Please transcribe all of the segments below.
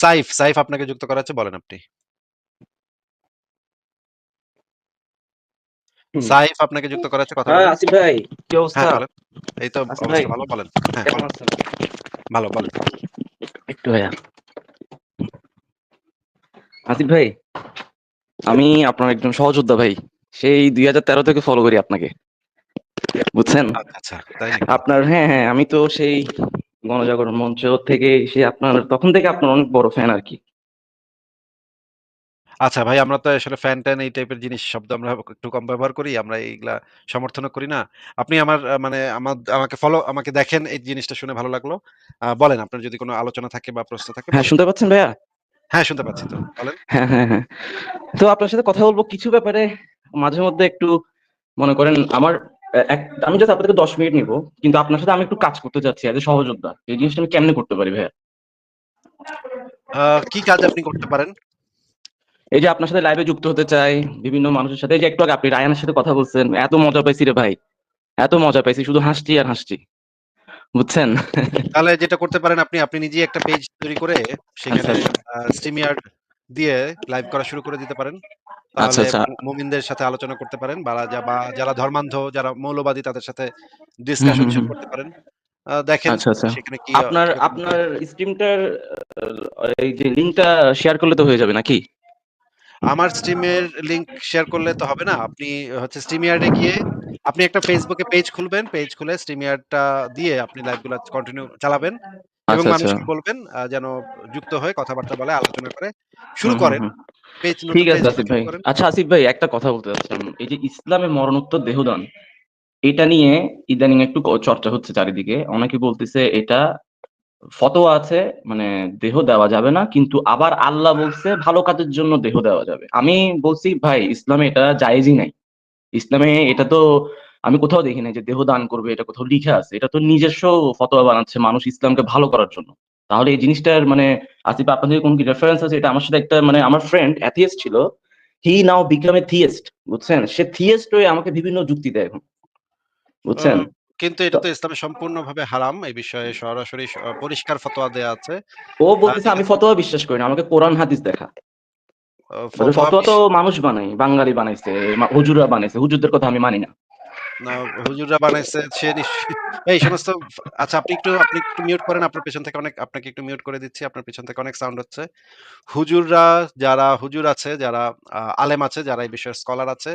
সাইফ, সাইফ আপনাকে যুক্ত করা হয়েছে বলেন আপনি। সাইফ আপনাকে যুক্ত করা হয়েছে কথা হ্যাঁ, আসিফ ভাই কি অবস্থা? হ্যাঁ, এই তো অবস্থা ভালো বলেন। হ্যাঁ, কেমন বলেন। আছেন? ভালো বলেন। একটু ভাইয়া। আসিফ ভাই, আমি আপনার একজন সহযোদ্ধা ভাই। সেই ২০১৩ থেকে ফলো করি আপনাকে। বুঝছেন? আচ্ছা, আচ্ছা। আপনার হ্যাঁ, হ্যাঁ, আমি তো সেই গণজাগরণ মঞ্চ থেকে সে আপনার তখন থেকে আপনার অনেক বড় ফ্যান আরকি। আচ্ছা ভাই আমরা তো আসলে ফ্যান-ট্যান এই টাইপের জিনিস শব্দ আমরা একটু কম ব্যবহার করি। আমরা এইগুলা সমর্থনও করি না। আপনি আমার মানে আমা আমাকে ফলো আমাকে দেখেন এই জিনিসটা শুনে ভালো লাগল। বলেন আপনার যদি কোনো আলোচনা থাকে বা প্রশ্ন থাকে হ্যাঁ, বলেন। শুনতে পাচ্ছেন ভাইয়া? হ্যাঁ, শুনতে পাচ্ছি তো। বলেন। হ্যাঁ, হ্যাঁ, হ্যাঁ। তো আপনার সাথে কথা বলব কিছু ব্যাপারে মাঝে মধ্যে একটু মনে করেন আমার আমি জাস্ট থেকে ১০ মিনিট নিবো। কিন্তু আপনার সাথে আমি একটু কাজ করতে চাচ্ছি এজ এ সহযোদ্ধা। এই জিনিসটা আমি কেমনে করতে পারি ভাইয়া? কি কাজ আপনি করতে পারেন? এই যে আপনার সাথে লাইভে যুক্ত হতে চাই, বিভিন্ন মানুষের সাথে এই যে একটু আগে আপনি রায়ানের সাথে কথা বলছেন। এত মজা পাইছি রে ভাই। এত মজা পাইছি শুধু হাসছি আর হাসছি। বুঝছেন? তাহলে যেটা করতে পারেন আপনি, আপনি নিজেই একটা পেজ তৈরি করে সেখানে আচ্ছা, আচ্ছা। আ StreamYard দিয়ে লাইভ করা শুরু করে দিতে পারেন। আচ্ছা, তাহলে আচ্ছা। মুমিনদের সাথে আলোচনা করতে পারেন বা যারা ধর্মান্ধ, যারা মৌলবাদী তাদের সাথে ডিসকাশন শুরু করতে পারেন। দেখেন আচ্ছা, আচ্ছা। সেখানে কি আপনার আপনার। স্ট্রিমটার এই যে লিংকটা শেয়ার করলে তো হয়ে যাবে নাকি? আমার স্ট্রিমের লিংক শেয়ার করলে তো হবে না। আপনি হচ্ছে এ গিয়ে আপনি একটা এ পেজ খুলবেন। পেজ খুলে StreamYard টা দিয়ে আপনি লাইভগুলা কন্টিনিউ চালাবেন এবং আচ্ছা, আচ্ছা। মানুষকে বলবেন যেন যুক্ত হয়ে কথাবার্তা বলে, আলোচনা করে শুরু করেন। ঠিক আছে আসিফ ভাই। আচ্ছা আসিফ ভাই একটা কথা বলতে চাচ্ছিলাম। এই যে ইসলামে মরণোত্তর দেহদান, এটা নিয়ে ইদানিং একটু চর্চা হচ্ছে চারিদিকে। অনেকে বলতেছে এটা ফতোয়া আছে মানে দেহ দেওয়া যাবে না। কিন্তু আবার আল্লাহ বলছে ভালো কাজের জন্য দেহ দেওয়া যাবে। আমি বলছি ভাই ইসলামে এটা জায়েজই নাই। ইসলামে এটা তো আমি কোথাও দেখি নাই যে দেহ দান করবে এটা কোথাও লিখে আছে। এটা তো নিজস্ব ফতোয়া বানাচ্ছে মানুষ ইসলামকে ভালো করার জন্য। তাহলে এই জিনিসটার মানে আসিফ আপনার যদি কোন কি রেফারেন্স আছে এটা আমার সাথে একটা মানে আমার ফ্রেন্ড অ্যাথিয়েস্ট ছিল। হি নাও বিকাম এ থিয়েস্ট বুঝছেন? সে থিয়েস্ট হয়ে আমাকে বিভিন্ন যুক্তি দেয় এখন। বুঝছেন? কিন্তু এটা তো ইসলামে সম্পূর্ণভাবে হারাম। এই বিষয়ে সরাসরি পরিষ্কার ফতোয়া দেয়া আছে। ও বলতেছে আমি ফতোয়া বিশ্বাস করি না। আমাকে কোরআন হাদিস দেখা। ফতোয়া তো মানুষ বানাই বাঙালি বানাইছে, মা হুজুররা বানাইছে। হুজুরদের কথা আমি মানি না। হুজুররা বানাইছে সে এই সমস্ত আচ্ছা আপনি একটু আপনি একটু মিউট করেন। আপনার পেছন থেকে অনেক আপনাকে একটু মিউট করে দিচ্ছি। আপনার পেছন থেকে অনেক সাউন্ড হচ্ছে। হুজুররা যারা হুজুর আছে, যারা আলেম আছে, যারা এই বিষয়ের স্কলার আছে,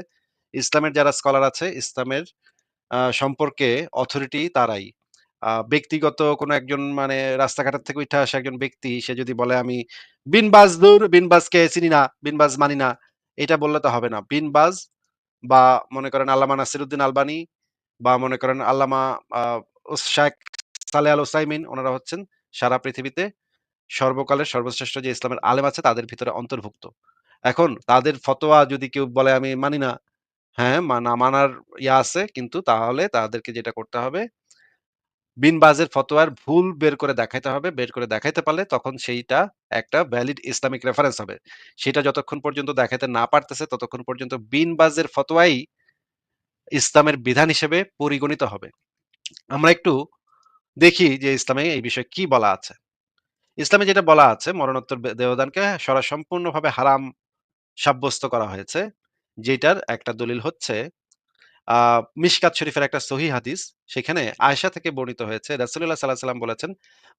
ইসলামের যারা স্কলার আছে, ইসলামের সম্পর্কে অথরিটি তারাই। ব্যক্তিগত কোনো একজন মানে রাস্তাঘাটের থেকে উঠে আসা একজন ব্যক্তি সে যদি বলে আমি বিন বাজ দূর, বিন বাজকে চিনি না, বিন বাজ মানি না। এটা বললে তো হবে না। বিন বাজ বা মনে করেন আল্লামা নাসিরুদ্দিন আলবানী বা মনে করেন আল্লামা শেখ সালে আল ওসাইমিন ওনারা হচ্ছেন সারা পৃথিবীতে সর্বকালের সর্বশ্রেষ্ঠ যে ইসলামের আলেম আছে তাদের ভিতরে অন্তর্ভুক্ত। এখন তাদের ফতোয়া যদি কেউ বলে আমি মানি না, হ্যাঁ, মানা মানার ইয়া আছে কিন্তু তাহলে তাদেরকে যেটা করতে হবে বিন বাজের ফতোয়ার ভুল বের করে দেখাইতে হবে। বের করে দেখাইতে পারলে তখন সেইটা একটা ভ্যালিড ইসলামিক রেফারেন্স হবে। সেটা যতক্ষণ পর্যন্ত দেখাইতে না পারতেছে, ততক্ষণ পর্যন্ত বিন বাজের ফতোয়াই ইসলামের বিধান হিসেবে পরিগণিত হবে। আমরা একটু দেখি যে ইসলামে এই বিষয়ে কি বলা আছে। ইসলামে যেটা বলা আছে, মরণোত্তর দেহদানকে সরা সম্পূর্ণভাবে হারাম সাব্যস্ত করা হয়েছে। যেটার একটা দলিল হচ্ছে মিশকাত শরীফের একটা সহিহ হাদিস। সেখানে আয়েশা থেকে বর্ণিত হয়েছে রাসূলুল্লাহ সাল্লাল্লাহু আলাইহি ওয়াসাল্লাম বলেছেন,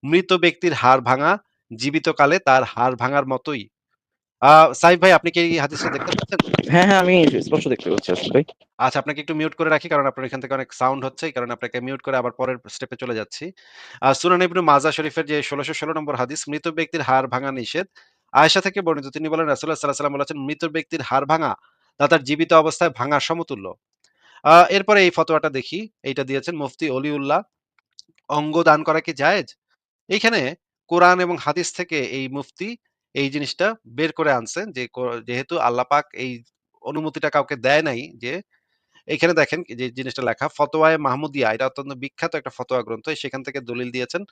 "মৃত ব্যক্তির হাড় ভাঙা জীবিতকালে তার হাড় ভাঙার মতোই।" সাইফ ভাই আপনি কি এই হাদিসটা দেখতে পাচ্ছেন? হ্যাঁ, হ্যাঁ, আমি স্পষ্ট দেখতে পাচ্ছি আসিফ ভাই। আচ্ছা আপনাকে একটু মিউট করে রাখি কারণ আপনার এখান থেকে অনেক সাউন্ড হচ্ছে। কারণে আপনাকে মিউট করে আবার পরের স্টেপে চলে যাচ্ছি। সুনান ইবনে মাজাহ শরীফের যে ১৬১৬ নম্বর হাদিস, মৃত ব্যক্তির হাড় ভাঙা নিষেধ। আয়েশা থেকে বর্ণিত তিনি বলেন রাসূলুল্লাহ সাল্লাল্লাহু আলাইহি ওয়াসাল্লাম বলেছেন, "মৃত ব্যক্তির হাড় ভাঙা তা তার জীবিত অবস্থায় ভাঙার সমতুল্য।" এরপরে এই ফতোয়াটা দেখি। এইটা দিয়েছেন মুফতি অলিউল্লাহ। অঙ্গ দান করা কি জায়েজ? এইখানে কোরআন এবং হাদিস থেকে এই মুফতি এই জিনিসটা বের করে আনছেন যে যেহেতু আল্লাহ পাক এই অনুমতিটা কাউকে দেয় নাই যে এখানে দেখেন যে জিনিসটা লেখা, ফতোয়ায়ে মাহমুদিয়া, এটা অত্যন্ত বিখ্যাত একটা ফতোয়া গ্রন্থ। সেখান থেকে দলিল দিয়েছেন।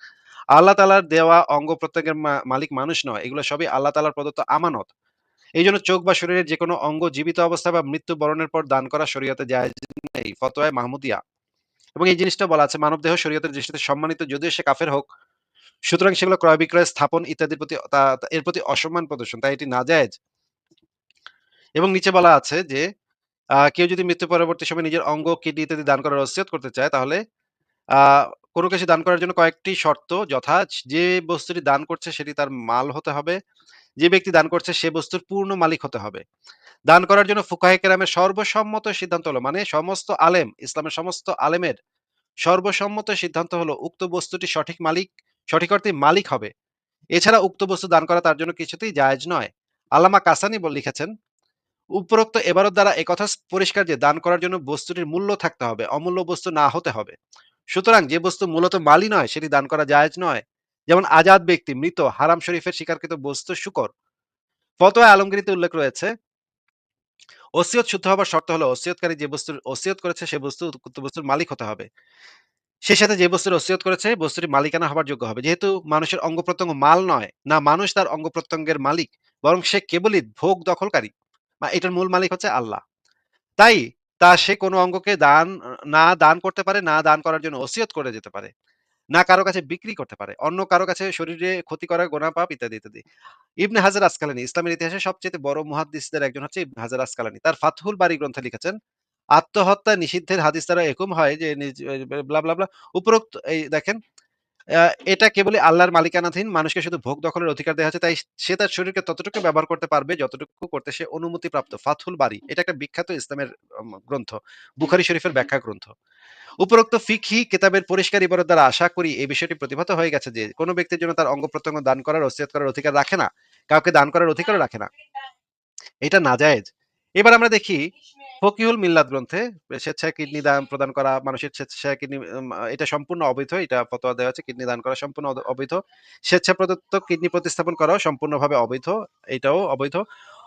আল্লাহ তাআলার দেওয়া অঙ্গ প্রত্যেকের মালিক মানুষ নয়। এগুলো সবই আল্লাহ তালার প্রদত্ত আমানত। এইজন্য চোখ বা শরীরের যে কোনো অঙ্গ জীবিত অবস্থা বা মৃত্যুবরণের পর দান করা শরীয়তে জায়েজ নেই। ফতোয়ায়ে মাহমুদিয়া। এবং এই জিনিসটা বলা আছে মানবদেহ শরীয়তের দৃষ্টিতে সম্মানিত যদিও সে কাফের হোক, সুতরাং সেগুলো ক্রয় বিক্রয় স্থাপন ইত্যাদির প্রতি এর প্রতি অসম্মান প্রদর্শন তাই এটি নাজায়েজ। এবং নিচে বলা আছে যে কেউ যদি মৃত্যু পরবর্তী সময় নিজের অঙ্গ, কিডনি ইত্যাদি দান করার ওসিয়ত করতে চায় তাহলে কোন কিছু দান করার জন্য কয়েকটি শর্ত যথা যে বস্তুটি দান করছে সেটি তার মাল হতে হবে। যে ব্যক্তি দান করছে সে বস্তুর পূর্ণ মালিক হতে হবে। দান করার জন্য ফুকাহে কেরামের সর্বসম্মত সিদ্ধান্ত হলো মানে সমস্ত আলেম, ইসলামের সমস্ত আলেমের সর্বসম্মত সিদ্ধান্ত হলো উক্ত বস্তুটি সঠিক মালিক সঠিক অর্থেই মালিক হবে। এছাড়া উক্ত বস্তু দান করা তার জন্য কিছুতেই জায়েজ নয়। আল্লামা কাসানি লিখেছেন, উপরোক্ত এবারত দ্বারা একথা পরিষ্কার যে দান করার জন্য বস্তুটির মূল্য থাকতে হবে, অমূল্য বস্তু না হতে হবে। সুতরাং যে বস্তু মূলত মালই নয় সেটি দান করা জায়েজ নয়। যেমন আজাদ ব্যক্তি, মৃত, হারাম শরীফের শিকারকৃত বস্তু শূকর। ফতোয়া আলমগীরিতে উল্লেখ রয়েছে ওসিয়ত শুদ্ধ হবার শর্ত হলো ওসিয়তকারী যে বস্তুর ওসিয়ত করেছে সে বস্তু উক্ত বস্তুর মালিক হতে হবে। সেই সাথে যে বস্তুর ওসিয়ত করেছে বস্তুটি মালিকানা হবার যোগ্য হবে। যেহেতু মানুষের অঙ্গ-প্রত্যঙ্গ মাল নয়, না মানুষ তার অঙ্গ-প্রত্যঙ্গের মালিক, বরং সে কেবলই ভোগ দখলকারী। বা এটার মূল মালিক হচ্ছে আল্লাহ। তাই তা সে কোনো অঙ্গকে দান না দান করতে পারে, না দান করার জন্য ওসিয়ত করে যেতে পারে। না কারও কাছে বিক্রি করতে পারে। অন্য কারও কাছে শরীরে ক্ষতি করা গোনা পাপ ইত্যাদি, ইত্যাদি। ইবনে হাজার আসকালানি ইসলামের ইতিহাসে সবচেয়ে বড় মুহাদ্দিসদের একজন হচ্ছে ইবনে হাজার আসকালানি। তার ফাতহুল বাড়ি গ্রন্থে লিখেছেন, আত্মহত্যা নিষিদ্ধের হাদিস তারা এরকম হয় যে নিজ এ ব্লা, ব্লা, ব্লা উপরোক্ত এই দেখেন এটা কেবলই আল্লাহর মালিকানাধীন, মানুষকে শুধু ভোগ দখলের অধিকার দেয়া হয়েছে তাই সে তার শরীরকে ততটুকু ব্যবহার করতে পারবে যতটুকু করতে সে অনুমতিপ্রাপ্ত। ফাতহুল বারী, এটা একটা বিখ্যাত ইসলামের গ্রন্থ। বুখারী শরীফের ব্যাখ্যা গ্রন্থ। উপরোক্ত ফিকহি কিতাবের পরিষ্কার ইবারত দ্বারা আশা করি এই বিষয়টি প্রতিভাত হয়ে গেছে যে, কোনো ব্যক্তির জন্য তার অঙ্গ-প্রত্যঙ্গ দান করার, ওসিয়ত করার অধিকার রাখে না। কাউকে দান করার অধিকারও রাখে না। এটা নাজায়েজ। এবার আমরা দেখি ফকিহুল মিল্লাত গ্রন্থে স্বেচ্ছায় কিডনি দান প্রদান করা, মানুষের স্বেচ্ছায় কিডনি এটা সম্পূর্ণ অবৈধ। এটা ফতোয়া দেওয়া আছে কিডনি দান করা সম্পূর্ণ অবৈধ। স্বেচ্ছা প্রদত্ত কিডনি প্রতিস্থাপন করাও সম্পূর্ণভাবে অবৈধ। এটাও অবৈধ।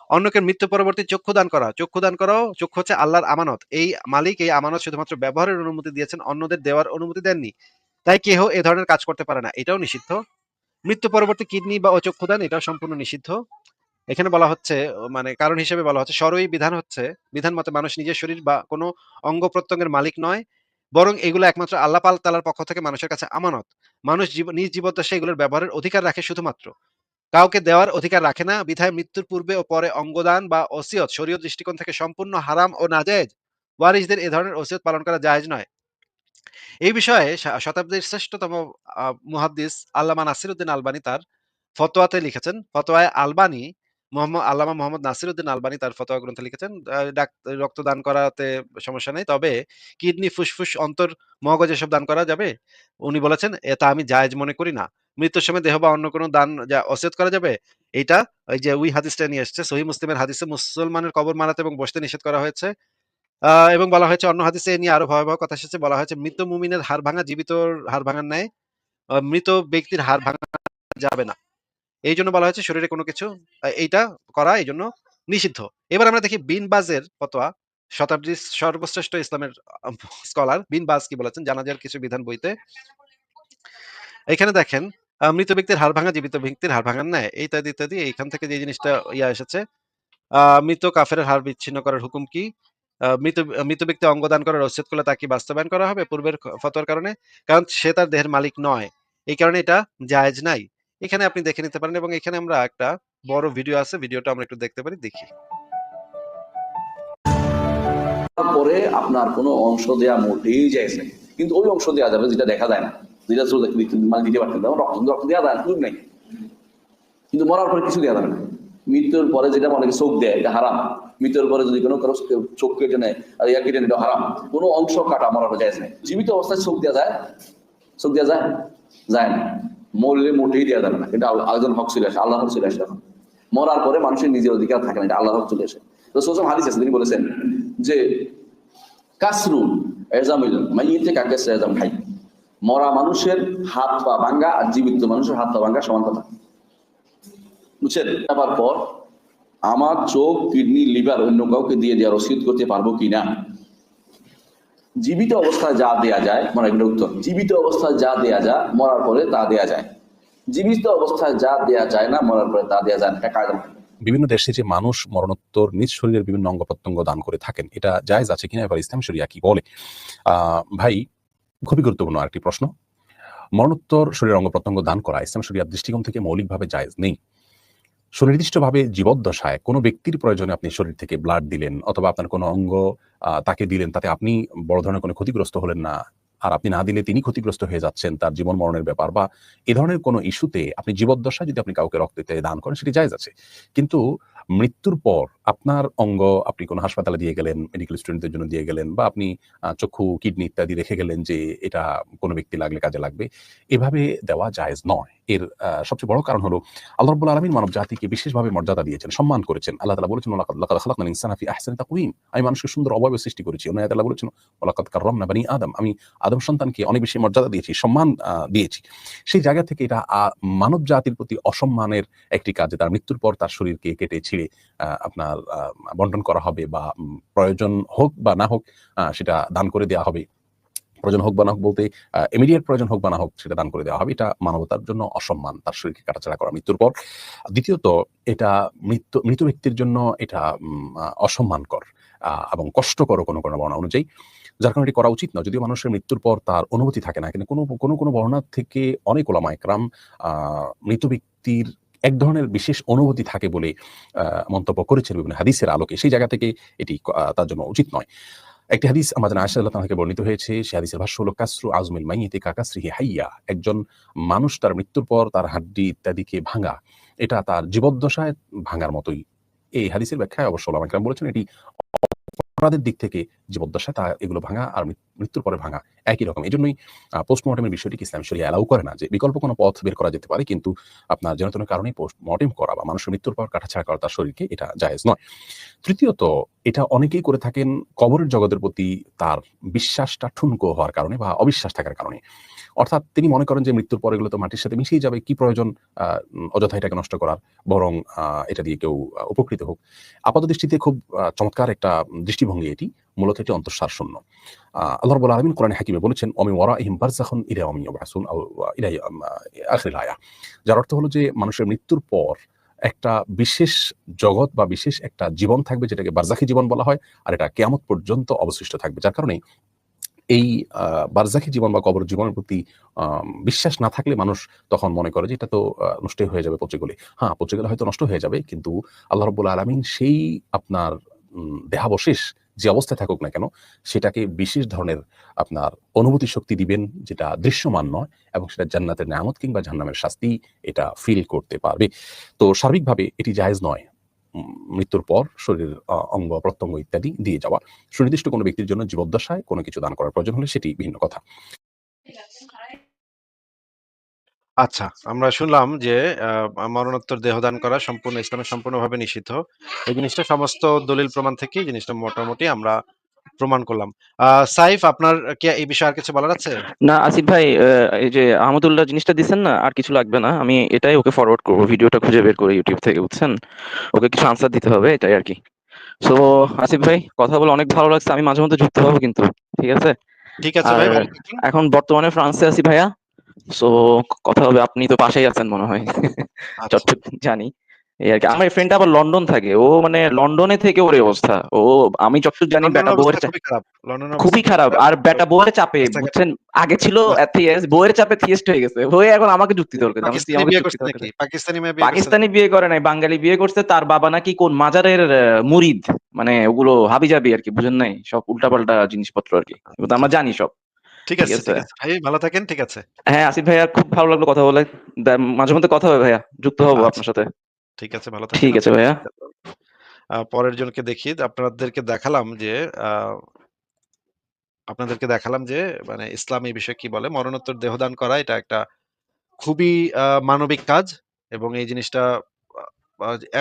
অন্যকে মৃত্যু পরবর্তী চক্ষু দান করা। চক্ষু দান করাও চক্ষু হচ্ছে আল্লাহর আমানত। এই মালিক এই আমানত শুধুমাত্র ব্যবহারের অনুমতি দিয়েছেন, অন্যদের দেওয়ার অনুমতি দেননি। তাই কেহ এ ধরনের কাজ করতে পারে না। এটাও নিষিদ্ধ। মৃত্যু পরবর্তী কিডনি বা ও চক্ষু দান এটাও সম্পূর্ণ নিষিদ্ধ। এখানে বলা হচ্ছে মানে কারণ হিসেবে বলা হচ্ছে শরঈ বিধান হচ্ছে, বিধান মতে মানুষ নিজের শরীর বা কোন অঙ্গ-প্রত্যঙ্গের মালিক নয়। বরং এগুলো একমাত্র আল্লাহ পাল তাআলার পক্ষ থেকে মানুষের কাছে আমানত। মানুষ নিজ জীবদ্দশায় এগুলোর ব্যবহারের অধিকার রাখে শুধুমাত্র। কাউকে দেওয়ার অধিকার রাখে না। বিধায় মৃত্যুর পূর্বে ও পরে অঙ্গদান বা ওসিয়ত, শরীয়ত দৃষ্টিকোণ থেকে সম্পূর্ণ হারাম ও নাজায়েজ। ওয়ারিসদের এ ধরনের ওসিয়ত পালন করা জায়েজ নয়। এই বিষয়ে শতাব্দীর শ্রেষ্ঠতম মুহাদ্দিস আল্লামা নাসিরউদ্দিন আলবানী তার ফতোয়াতে লিখেছেন। ফতোয়ায়ে আলবানী মোহাম্ম আল্লামা মোহাম্মদ নাসিরউদ্দিন আলবানী তার ফতোয়া গ্রন্থে লিখেছেন আ ডাক রক্ত দান করাতে সমস্যা নেই। তবে কিডনি, ফুসফুস, অন্তর, মগজ এসব দান করা যাবে? উনি বলেছেন, "এটা আমি জায়েজ মনে করি না। মৃত্যুর সময় দেহ বা অন্য কোন দান যা ওসিয়ত করা যাবে?" এইটা ওই যে ওই হাদিসটা নিয়ে এসছে। সহিহ মুসলিমের হাদিসে মুসলমানের কবর মারাতে এবং বসতে নিষেধ করা হয়েছে। এবং বলা হয়েছে অন্য হাদিসে এ নিয়ে আরও ভয়াবহ কথা এসেছে। বলা হয়েছে মৃত মুমিনের হাড় ভাঙা জীবিত হাড় ভাঙার ন্যায় আ মৃত ব্যক্তির হাড় ভাঙা যাবে না। এইজন্য বলা হয়েছে শরীরে কোনো কিছু এইটা করা এইজন্য নিষিদ্ধ। এবার আমরা দেখি বিন বাজের ফতোয়া। শতাব্দীর সর্বশ্রেষ্ঠ ইসলামের স্কলার বিন বাজ কি বলেছেন জানাজার কিছু বিধান বইতে। এখানে দেখেন মৃত ব্যক্তির হাড় ভাঙা জীবিত ব্যক্তির হাড় ভাঙার ন্যায় ইত্যাদি, ইত্যাদি এইখান থেকে যে জিনিসটা ইয়া এসেছে। মৃত কাফের হাড় বিচ্ছিন্ন করার হুকুম কি? মৃত মৃত ব্যক্তি অঙ্গ দান করার ওসিয়ত করলে তা কি বাস্তবায়ন করা হবে পূর্বের ফতোয়ার কারণে? কারণ সে তার দেহের মালিক নয়। এই কারণে এটা জায়েজ নাই। এখানে আপনি দেখে নিতে পারেন এবং এখানে আমরা একটা বড় ভিডিও আছে। ভিডিওটা আমরা একটু দেখতে পারি, দেখি। পরে আপনার কোনো অংশ দেয়া মোটেই জায়েজ নেই। কিন্তু ওই অংশ দেয়া যাবে যেটা দেখা যায় না। যেটা মানে দিতে পারতেন। যেমন রক্ত, রক্ত দেয়া যায় না, নেই। কিন্তু মরার পরে কিছু দেয়া যাবে না। মৃত্যুর পরে যেটা অনেকে চোখ দেয় এটা হারাম। মৃত্যুর পরে যদি কোনো কারও চোখ কেটে নেয় আর ইয়া কেটে নেয় এটা হারাম। কোনো অংশ কাটা মরার জায়েজ নেই। জীবিত অবস্থায় চোখ দেয়া যায়? চোখ দেয়া যায়? যায় না। মরলে মোটেই দেয়া যাবে না। এটা আরেকজন হক চলে আসে, আল্লাহর চলে আসে তখন। মরার পরে মানুষের নিজের অধিকার থাকে না। এটা আল্লাহর চলে আসে। রাসূল হাদিস আছে তিনি বলেছেন যে কাসরু এজামিল মাইয়িতে কাকাস এজাম হাই মরা মানুষের হাত পা ভাঙ্গা আর জীবিত মানুষের হাত পা ভাঙ্গা সমান কথা বুঝছেন তারপর পর আমার চোখ কিডনি লিভার অন্য কাউকে দিয়ে দেওয়া রসিদ করতে পারব কিনা জীবিত অবস্থায় যা দেয়া যায় মানে এগুলো উত্তর, জীবিত অবস্থায় যা দেয়া যায়, মরার পরে তা দেয়া যায়। জীবিত অবস্থায় যা দেয়া যায় না, মরার পরে তা দেয়া যায় না, এটা কায়দা বিভিন্ন দেশে যে মানুষ মরণোত্তর নিজ শরীরের বিভিন্ন অঙ্গ প্রত্যঙ্গ দান করে থাকেন, এটা জায়জ আছে কিনা? এবার ইসলাম শরিয়া কি বলে? ভাই, খুবই গুরুত্বপূর্ণ আরেকটি প্রশ্ন। মরণোত্তর শরীরের অঙ্গ-প্রত্যঙ্গ দান করা ইসলাম শরিয়ার দৃষ্টিকোণ থেকে মৌলিকভাবে জায়জ নেই। সুনির্দিষ্টভাবে জীবদ্দশায় কোনো ব্যক্তির প্রয়োজনে আপনি শরীর থেকে ব্লাড দিলেন অথবা আপনার কোনো অঙ্গ তাকে দিলেন তাতে আপনি বড় ধরনের কোনো ক্ষতিগ্রস্ত হলেন না। আর আপনি না দিলে তিনি ক্ষতিগ্রস্ত হয়ে যাচ্ছেন তার জীবন মরণের ব্যাপার বা এ ধরনের কোনো ইস্যুতে আপনি জীবদ্দশায় যদি আপনি কাউকে রক্ত দিতে দান করেন সেটি জায়েজ আছে। কিন্তু মৃত্যুর পর আপনার অঙ্গ আপনি কোনো হাসপাতালে দিয়ে গেলেন, মেডিকেল স্টুডেন্টদের জন্য দিয়ে গেলেন বা আপনি চক্ষু, কিডনি ইত্যাদি রেখে গেলেন যে এটা কোনো ব্যক্তি লাগলে কাজে লাগবে। এভাবে দেওয়া জায়েজ নয়। এর সবচেয়ে বড় কারণ হলো আল্লাহ রাব্বুল আলামিন মানব জাতিকে বিশেষভাবে মর্যাদা দিয়েছেন, সম্মান করেছেন। আল্লাহ তাআলা বলেছেন, "ওয়ালাকাদ লাকাদ খালাকনাল ইনসানা ফি আহসানি আমি মানুষকে সুন্দর অবয়বে সৃষ্টি করেছি। অন্য আল্লাহ বলেছেন, "ওয়ালাকাদ কাররামনা বানি আদম।" আমি আদম সন্তানকে অনেক বেশি মর্যাদা দিয়েছি, সম্মান দিয়েছি। সেই জায়গা থেকে এটা মানব জাতির প্রতি অসম্মানের একটি কাজ তার মৃত্যুর পর তার শরীরকে কেটে ছিঁড়ে আপনার বন্টন করা হবে বা প্রয়োজন হোক বা না হোক সেটা দান করে দেওয়া হবে। প্রয়োজন হোক বা না হোক বলতে ইমিডিয়েট প্রয়োজন হোক বা না হোক সেটা দান করে দেওয়া হবে। এটা মানবতার জন্য অসম্মান, তার শরীরকে কাটাছেঁড়া করা মৃত্যুর পর। দ্বিতীয়ত এটা মৃত্যু মৃত ব্যক্তির জন্য এটা অসম্মানকর এবং কষ্টকর কোনো, কোনো বর্ণনা অনুযায়ী। যার কারণে এটি করা উচিত নয়। যদিও মানুষের মৃত্যুর পর তার অনুভূতি থাকে না। কিন্তু কোনো, কোনো, কোনো বর্ণনা থেকে অনেক ওলামা একরাম মৃত ব্যক্তির এক ধরনের বিশেষ অনুভূতি থাকে বলে মন্তব্য করেছেন বিভিন্ন হাদিসের আলোকে। সেই জায়গা থেকে এটি তার জন্য উচিত নয়। একটি হাদিস আমাদের আশা আল্লাহ তাহাকে বর্ণিত হয়েছে। সে হাদিসের ভাষ্য হলো কাসরু আজমিল মাইয়িতি কাকাসরিহি হাইয়া একজন মানুষ তার মৃত্যুর পর তার হাড্ডি ইত্যাদিকে ভাঙা, এটা তার জীবদ্দশায় ভাঙার মতোই। এই হাদিসের ব্যাখ্যায় অবশ্য আমাকে বলেছেন এটি অপরাধের দিক থেকে জীবদ্দশায় তা এগুলো ভাঙা আর মৃত্যুর পরে ভাঙা একই রকম। এজন্যই আ পোস্টমর্টেমের বিষয়টিকে ইসলাম শরিয়া অ্যালাউ করে না যে বিকল্প কোনো পথ বের করা যেতে পারে। কিন্তু আপনার যেন তেন কারণে পোস্টমর্টেম করা বা মানুষের মৃত্যুর পর কাটাছেঁড়া করা তার শরীরকে এটা জায়েজ নয়। তৃতীয়ত, এটা অনেকেই করে থাকেন কবরের জগতের প্রতি তার বিশ্বাসটা ঠুনকো হওয়ার কারণে বা অবিশ্বাস থাকার কারণে। অর্থাৎ তিনি মনে করেন যে মৃত্যুর পর এগুলো তো মাটির সাথে মিশেই যাবে। কি প্রয়োজন অযথা এটাকে নষ্ট করার? বরং এটা দিয়ে কেউ উপকৃত হোক। আপাত দৃষ্টিতে খুব চমৎকার একটা দৃষ্টিভঙ্গি এটি। মূলত এটি অন্তঃসার শূন্য। আল্লাহ রাব্বুল আলামিন কোরআনে হাকিমে বলেছেন, অমি ওয়ারাইহিম বারযাখুন ইলা ইয়াউমি ইউবআসুন" আও ইলা আম আয়া। যার অর্থ হলো যে মানুষের মৃত্যুর পর একটা বিশেষ জগৎ বা বিশেষ একটা জীবন থাকবে যেটাকে বারজাখি জীবন বলা হয়। আর এটা কিয়ামত পর্যন্ত অবশিষ্ট থাকবে। যার কারণে এই বারজাখি জীবন বা কবর জীবনের প্রতি বিশ্বাস না থাকলে মানুষ তখন মনে করে যে এটা তো নষ্টই হয়ে যাবে পচে গলে। হ্যাঁ, পচে গেলে হয়তো নষ্ট হয়ে যাবে। কিন্তু আল্লাহ রাব্বুল আলামিন সেই আপনার দেহাবশেষ যে অবস্থায় থাকুক না কেন, সেটাকে বিশেষ ধরনের আপনার অনুভূতি শক্তি দিবেন, যেটা দৃশ্যমান নয় এবং সেটা জান্নাতের নামত কিংবা জাহান্নামের শাস্তি এটা ফিল করতে পারবে। তো সার্বিকভাবে এটি জায়েজ নয়। মৃত্যুর পর শরীরের অঙ্গ-প্রত্যঙ্গ ইত্যাদি দিয়ে যাওয়া। সুনির্দিষ্ট কোনো ব্যক্তির জন্য জীবদ্দশায় কোনো কিছু দান করার প্রয়োজন হলে সেটি ভিন্ন কথা। আচ্ছা, আমরা শুনলাম যে আ মরণোত্তর দেহদান করা সম্পূর্ণ ইসলামে সম্পূর্ণভাবে নিষিদ্ধ। এই জিনিসটা সমস্ত দলিল প্রমাণ থেকেই জিনিসটা মোটামুটি আমরা প্রমাণ করলাম। আ সাইফ আপনার কি এই বিষয়ে আর কিছু বলার আছে? না আসিফ ভাই এই যে আহমদুল্লাহ জিনিসটা দিছেন না আর কিছু লাগবে না। আমি এটাই ওকে ফরওয়ার্ড করব। ভিডিওটা খুঁজে বের করে YouTube থেকে বুঝছেন? ওকে কিছু আনসার দিতে হবে এটাই আরকি। সো আসিফ ভাই কথা বলে অনেক ভালো লাগছে। আমি মাঝে মধ্যে যুক্ত হব কিন্তু। ঠিক আছে? ঠিক আছে আর ভাই ভালো থাকেন। এখন বর্তমানে ফ্রান্সে আছি ভাইয়া। সো কথা হবে আপনি তো পাশেই আছেন মনে হয়। আচ্ছা। জানি। এই আরকি। আমার এই ফ্রেন্ডটা আবার লন্ডন থাকে। ও মানে লন্ডনে থেকে ওর অবস্থা। ও আমি যতটুক জানি বেটা বউয়ের খুবই খারাপ। আর বেটা বউয়ের চাপে বুঝছেন? আগে ছিল। অ্যাথিয়েস্ট, বউয়ের চাপে থিয়েস্ট হয়ে গেছে। হয়ে এখন আমাকে যুক্তি বলছি, পাকিস্তানি বিয়ে করে নাই, বাঙালি বিয়ে করছে। তার বাবা নাকি কোন মাজারের মুরিদ। মানে ওগুলো হাবিজাবি আরকি বুঝেন নাই? সব উল্টাপাল্টা জিনিসপত্র। এগুলো তো আমরা জানি সব। ঠিক আছে? ঠিক আছে। ভাই ভালো থাকেন। ঠিক আছে। হ্যাঁ, আসিফ ভাইয়া খুব ভালো লাগল কথা বলে। মাঝে মধ্যে কথা হবে ভাইয়া। যুক্ত হব আচ্ছা। আপনার সাথে। ঠিক আছে, ভালো থাকেন। ঠিক আছে ভাইয়া। পরের জনকে দেখি। আপনাদেরকে দেখালাম যে আপনাদেরকে দেখালাম যে মানে ইসলাম এই বিষয়ে কি বলে। মরণোত্তর দেহদান করা এটা একটা খুবই মানবিক কাজ এবং এই জিনিসটা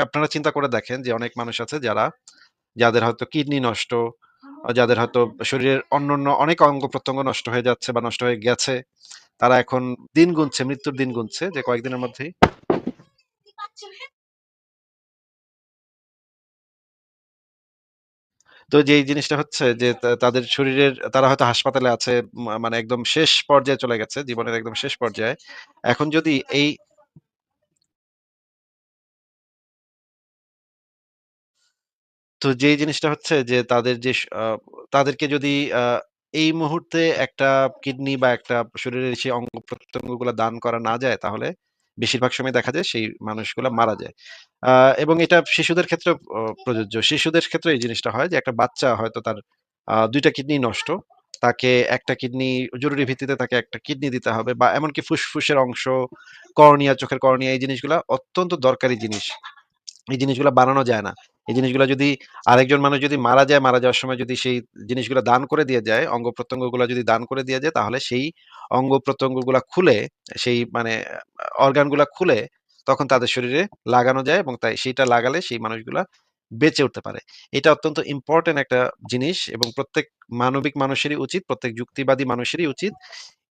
আপনারা চিন্তা করে দেখেন যে অনেক মানুষ আছে যারা যাদের হয়তো কিডনি নষ্ট, যাদের হয়তো শরীরের অন্যান্য অনেক অঙ্গ-প্রত্যঙ্গ নষ্ট হয়ে যাচ্ছে বা নষ্ট হয়ে গেছে। তারা এখন দিন গুনছে, মৃত্যুর দিন গুনছে যে কয়েকদিনের মধ্যেই তো যেই জিনিসটা হচ্ছে যে তাদের শরীরের তারা হয়তো হাসপাতালে আছে মানে একদম শেষ পর্যায়ে চলে গেছে। জীবনের একদম শেষ পর্যায়ে। এখন যদি এই তো যেই জিনিসটা হচ্ছে যে তাদের যে তাদেরকে যদি এই মুহূর্তে একটা কিডনি বা একটা শরীরের সেই অঙ্গ-প্রত্যঙ্গগুলা দান করা না যায় তাহলে বেশিরভাগ সময় দেখা যায় সেই মানুষগুলা মারা যায়। এবং এটা শিশুদের ক্ষেত্রেও অ প্রযোজ্য। শিশুদের ক্ষেত্রে এই জিনিসটা হয় যে একটা বাচ্চা হয়তো তার আ ২ টা কিডনি নষ্ট। তাকে একটা কিডনি জরুরি ভিত্তিতে তাকে একটা কিডনি দিতে হবে বা এমনকি ফুসফুসের অংশ, কর্নিয়া, চোখের কর্নিয়া এই জিনিসগুলা অত্যন্ত দরকারি জিনিস। এই জিনিসগুলা বানানো যায় না। এই জিনিসগুলো যদি আরেকজন মানুষ যদি মারা যায়, মারা যাওয়ার সময় যদি সেই জিনিসগুলো দান করে দিয়ে যায়, অঙ্গ-প্রত্যঙ্গগুলা যদি দান করে দিয়ে যায় তাহলে সেই অঙ্গ-প্রত্যঙ্গগুলা খুলে সেই মানে অর্গানগুলা খুলে তখন তাদের শরীরে লাগানো যায় এবং তাই সেইটা লাগালে সেই মানুষগুলা বেঁচে উঠতে পারে। এটা অত্যন্ত ইম্পোর্টেন্ট একটা জিনিস এবং প্রত্যেক মানবিক মানুষেরই উচিত, প্রত্যেক যুক্তিবাদী মানুষেরই উচিত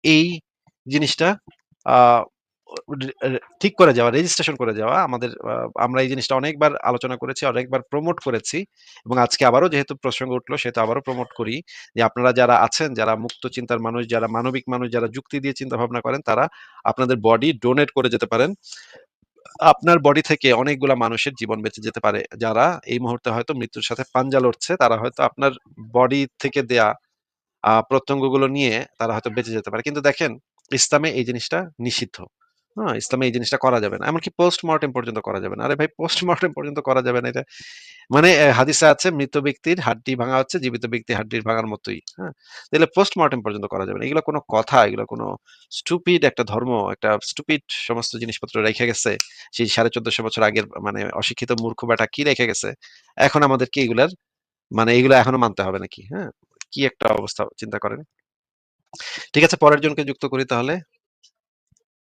এই জিনিসটা ঠিক করে যাওয়া, রেজিস্ট্রেশন করে যাওয়া। আমাদের আমরা এই জিনিসটা অনেকবার আলোচনা করেছি, অনেকবার প্রমোট করেছি এবং আজকে আবারও যেহেতু প্রসঙ্গ উঠল সেহেতু আবারও প্রমোট করি যে আপনারা যারা আছেন, যারা মুক্ত চিন্তার মানুষ, যারা মানবিক মানুষ, যারা যুক্তি দিয়ে চিন্তা ভাবনা করেন তারা আপনাদের বডি ডোনেট করে যেতে পারেন। আপনার বডি থেকে অনেকগুলা মানুষের জীবন বেঁচে যেতে পারে। যারা এই মুহূর্তে হয়তো মৃত্যুর সাথে পাঞ্জা লড়ছে তারা হয়তো আপনার বডি থেকে দেয়া প্রত্যঙ্গগুলো নিয়ে তারা হয়তো বেঁচে যেতে পারে। কিন্তু দেখেন ইসলামে এই জিনিসটা নিষিদ্ধ। হ্যাঁ? ইসলামে এই জিনিসটা করা যাবে না। এমনকি পোস্টমর্টেম পর্যন্ত করা যাবে না। আরে ভাই পোস্টমর্টেম পর্যন্ত করা যাবে না এটা। মানে হাদিসে আছে মৃত ব্যক্তির হাড্ডি ভাঙা হচ্ছে জীবিত ব্যক্তির হাড্ডির ভাঙার মতোই। হ্যাঁ? তাইলে পোস্টমর্টেম পর্যন্ত করা যাবে না। এগুলো কোনো কথা, এগুলো কোনো স্টুপিড একটা ধর্ম, একটা স্টুপিড সমস্ত জিনিসপত্র রেখে গেছে। সেই ১৪৫০ বছর আগের মানে অশিক্ষিত মূর্খ বেটা কি রেখে গেছে? এখন আমাদেরকে এগুলার মানে এগুলা এখনও মানতে হবে নাকি? হ্যাঁ? কি একটা অবস্থা চিন্তা করেন। ঠিক আছে পরের জনকে যুক্ত করি তাহলে।